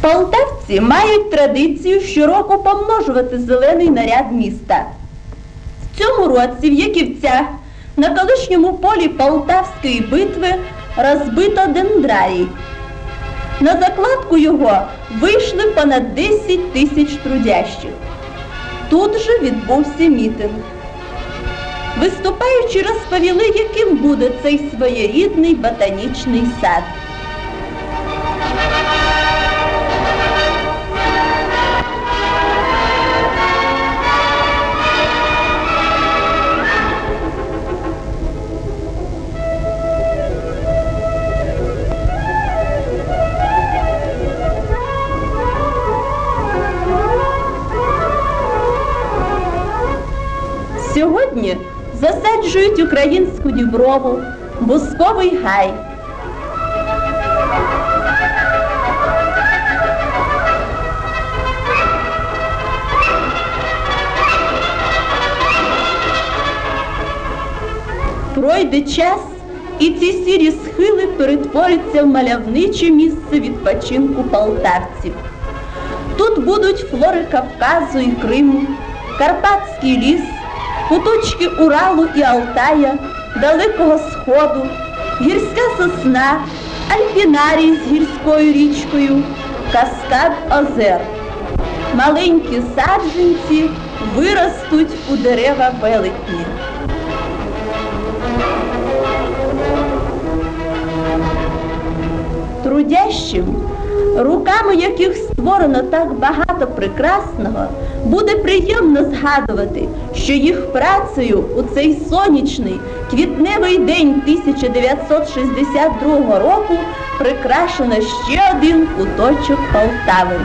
Полтавці мають традицію щороку помножувати зелений наряд міста. В цьому році в Яківцях на колишньому полі Полтавської битви розбито дендрарій. На закладку його вийшли понад 10 тисяч трудящих. Тут же відбувся мітинг. Виступаючи розповіли, яким буде цей своєрідний ботанічний сад. Сьогодні засаджують українську діброву, бусковий гай. Пройде час, і ці сірі схили перетворяться в мальовниче місце відпочинку полтавців. Тут будуть флори Кавказу і Криму, Карпатський ліс, куточки Уралу і Алтая, Далекого Сходу, гірська сосна, альпінарій з гірською річкою, каскад озер. Маленькі саджанці виростуть у дерева велетні. Трудящим, руками яких створено так багато прекрасного, буде приємно згадувати, що їх працею у цей сонячний квітневий день 1962 року прикрашено ще один куточок Полтави.